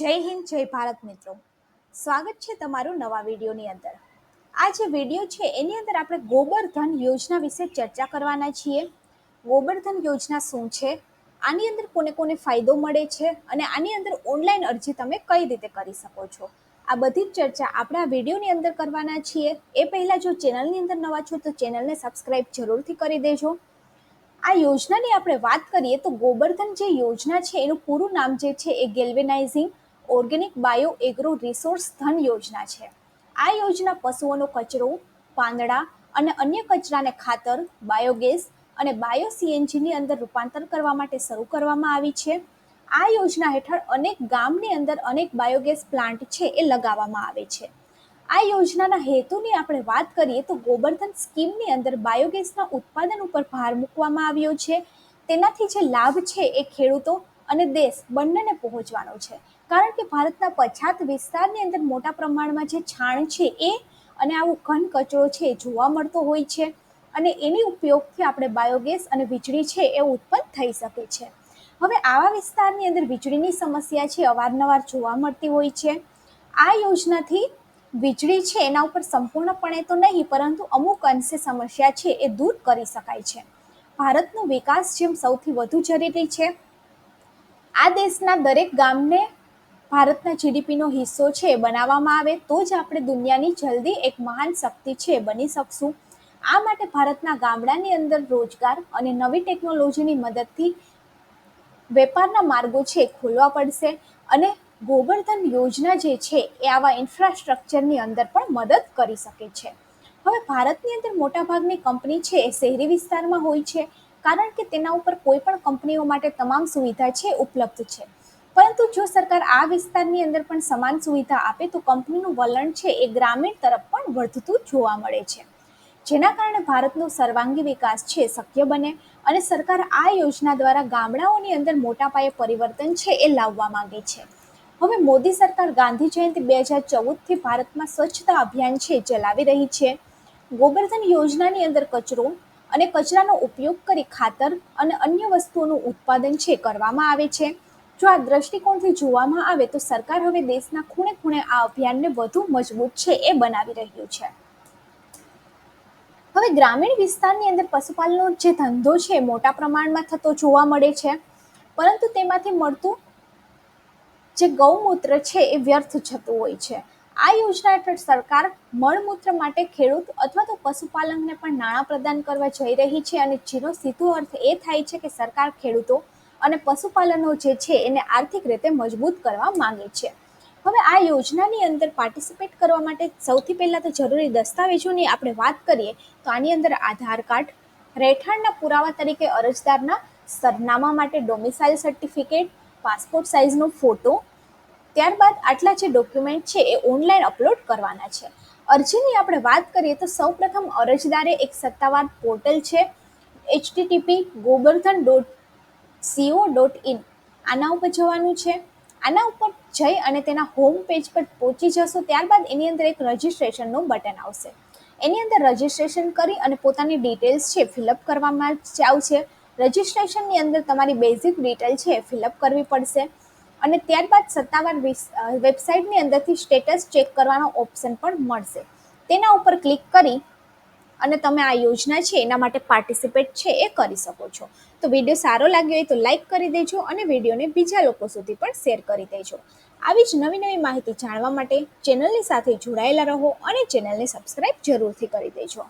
જય હિન્દ, જય ભારત મિત્રો. સ્વાગત છે તમારું નવા વિડીયોની અંદર. આ જે વીડિયો છે, એની અંદર આપણે ગોબરધન યોજના વિશે ચર્ચા કરવાના છીએ. ગોબરધન યોજના શું છે? આની અંદર કોને કોને ફાયદો મળે છે? અને આની અંદર ઓનલાઈન અરજી તમે કઈ રીતે કરી શકો છો? આ બધી જ ચર્ચા આપણે આ વિડીયોની અંદર કરવાના છીએ. એ પહેલાં જો ચેનલની અંદર નવા છો, તો ચેનલને સબસ્ક્રાઈબ જરૂરથી કરી દેજો. આ યોજનાની આપણે વાત કરીએ તો ગોબરધન જે યોજના છે, એનું પૂરું નામ જે છે, એ galvanizing. Organic bio agro resource ધન યોજના છે. આ યોજના પશુઓનો કચરો, પાંદડા અને અન્ય કચરાને ખાતર, બાયોગેસ અને બાયો સીએનજીની અંદર રૂપાંતર કરવા માટે શરૂ કરવામાં આવી છે. આ યોજના હેઠળ અનેક ગામની અંદર અનેક બાયોગેસ પ્લાન્ટ છે એ લગાવવામાં આવે છે. આ યોજનાના હેતુની આપણે વાત કરીએ તો ગોબરધન સ્કીમની અંદર બાયોગેસના ઉત્પાદન ઉપર ભાર મૂકવામાં આવ્યો છે. તેનાથી જે લાભ છે એ ખેડૂતો અને દેશ બંનેને પહોંચવાનો છે. કારણ કે ભારતના પછાત વિસ્તારની અંદર મોટા પ્રમાણમાં જે છાણ છે એ અને આવું ઘન કચરો છે જોવા મળતો હોય છે અને એની ઉપયોગથી આપણે બાયોગેસ અને વીજળી છે એ ઉત્પન્ન થઈ શકે છે. હવે આવા વિસ્તારની અંદર વીજળીની સમસ્યા છે, અવારનવાર જોવા મળતી હોય છે. આ યોજનાથી વીજળી છે એના ઉપર સંપૂર્ણપણે તો નહીં, પરંતુ અમુક અંશે સમસ્યા છે એ દૂર કરી શકાય છે. ભારતનો વિકાસ જેમ સૌથી વધુ જરૂરી છે આ દેશના દરેક ગામને ભારતના જીડીપીનો હિસ્સો છે, બનાવવામાં આવે તો જ આપણે દુનિયાની જલ્દી એક મહાન શક્તિ છે, બની શકશું. આ માટે ભારતના ગામડાની અંદર રોજગાર અને નવી ટેકનોલોજીની મદદથી વેપારના માર્ગો છે, ખોલવા પડશે અને ગોબરધન યોજના જે છે, એ આવા ઇન્ફ્રાસ્ટ્રક્ચરની અંદર પણ મદદ કરી શકે છે. હવે ભારતની અંદર મોટાભાગની કંપની છે, એ શહેરી વિસ્તારમાં હોય છે. કારણ કે તેના ઉપર કોઈ પણ કંપનીઓ માટે તમામ સુવિધા છે, ઉપલબ્ધ છે. પરંતુ જો સરકાર આ વિસ્તારની અંદર પણ સમાન સુવિધા આપે, તો કંપનીનું વલણ છે એ ગ્રામીણ તરફ પણ વધતું જોવા મળે છે. જેના કારણે ભારતનો સર્વાંગી વિકાસ છે, શક્ય બને અને સરકાર આ યોજના દ્વારા ગામડાઓની અંદર મોટા પાયે પરિવર્તન છે એ લાવવા માંગે છે. હવે મોદી સરકાર ગાંધી જયંતિ બે હજાર ચૌદથી ભારતમાં સ્વચ્છતા અભિયાન છે, ચલાવી રહી છે. ગોબર્ધન યોજનાની અંદર કચરો અને કચરાનો ઉપયોગ કરી ખાતર અને અન્ય વસ્તુઓનું ઉત્પાદન છે, કરવામાં આવે છે. જો આ દ્રષ્ટિકોણથી જોવામાં આવે તો સરકાર હવે દેશના ખૂણે ખૂણે આ અભિયાનને વધુ મજબૂત છે એ બનાવી રહ્યું છે. હવે ગ્રામીણ વિસ્તારની અંદર પશુપાલનનો જે ધંધો છે મોટા પ્રમાણમાં થતો જોવા મળે છે. પરંતુ તેમાંથી મળતું જે ગૌમૂત્ર છે એ વ્યર્થ જતું હોય છે. આ યોજના હેઠળ સરકાર મળમૂત્ર માટે ખેડૂત અથવા તો પશુપાલકને પણ નાણાં પ્રદાન કરવા જઈ રહી છે અને જેનો સીધો અર્થ એ થાય છે કે સરકાર ખેડૂતો અને પશુપાલનો જે છે એને આર્થિક રીતે મજબૂત કરવા માંગે છે. હવે આ યોજનાની અંદર પાર્ટિસિપેટ કરવા માટે સૌથી પહેલાં તો જરૂરી દસ્તાવેજોની આપણે વાત કરીએ તો આની અંદર આધાર કાર્ડ, રહેઠાણના પુરાવા તરીકે અરજદારના સરનામા માટે ડોમિસાઇલ સર્ટિફિકેટ પાસપોર્ટ સાઇઝનો ફોટો ત્યારબાદ આટલા જે ડોક્યુમેન્ટ છે એ ઓનલાઈન અપલોડ કરવાના છે. અરજીની આપણે વાત કરીએ તો સૌપ્રથમ અરજદારે એક સત્તાવાર પોર્ટલ છે HTTP Gobardhan dot CO dot in આના ઉપર જવાનું છે. આના ઉપર જઈ અને તેના હોમ પેજ પર પહોંચી જશો, ત્યારબાદ એની અંદર એક રજિસ્ટ્રેશનનું બટન આવશે. એની અંદર રજિસ્ટ્રેશન કરી અને પોતાની ડિટેલ્સ છે ફિલઅપ કરવામાં જાવ આવશે. રજિસ્ટ્રેશનની અંદર તમારી બેઝિક ડિટેલ છે ફિલઅપ કરવી પડશે. અને ત્યારબાદ સત્તાવાર વેબસાઇટની અંદરથી સ્ટેટસ ચેક કરવાનો ઓપ્શન પણ મળશે. તેના ઉપર ક્લિક કરી અને તમે આ યોજના છે, એના માટે પાર્ટિસિપેટ છે, એ કરી શકો છો. તો વીડિયો સારો લાગ્યો હોય તો લાઈક કરી દેજો અને વિડીયોને બીજા લોકો સુધી પણ શેર કરી દેજો. આવી જ નવી નવી માહિતી જાણવા માટે ચેનલની સાથે જોડાયેલા રહો અને ચેનલને સબસ્ક્રાઈબ જરૂરથી કરી દેજો.